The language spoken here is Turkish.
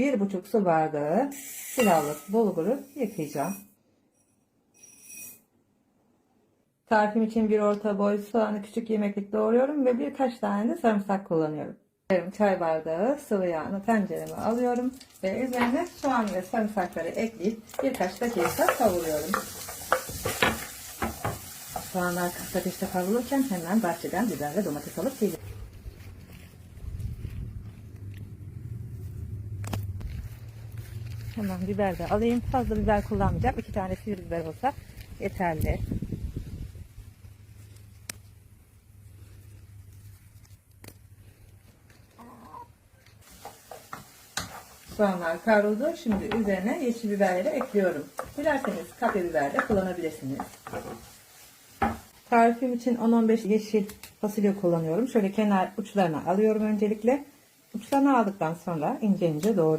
bir buçuk su bardağı pilavlık bulguru yıkayacağım. Tarifim için bir orta boy soğanı küçük yemeklik doğruyorum ve birkaç tane de sarımsak kullanıyorum. Yarım çay bardağı sıvı yağını tencereme alıyorum ve üzerine soğan ve sarımsakları ekleyip birkaç dakika kavuruyorum. Soğanlar kısık ateşte kavrulurken hemen bahçeden biber ve domates alıp geliyorum. Hemen biber de alayım. Fazla biber kullanmayacağım. İki tane sivri biber olsa yeterli. Soğanlar kavruldu. Şimdi üzerine yeşil biberleri ekliyorum. Dilerseniz kapya biber de kullanabilirsiniz. Tarifim için 10-15 yeşil fasulye kullanıyorum. Şöyle kenar uçlarını alıyorum öncelikle. Uçlarını aldıktan sonra ince ince doğruyorum.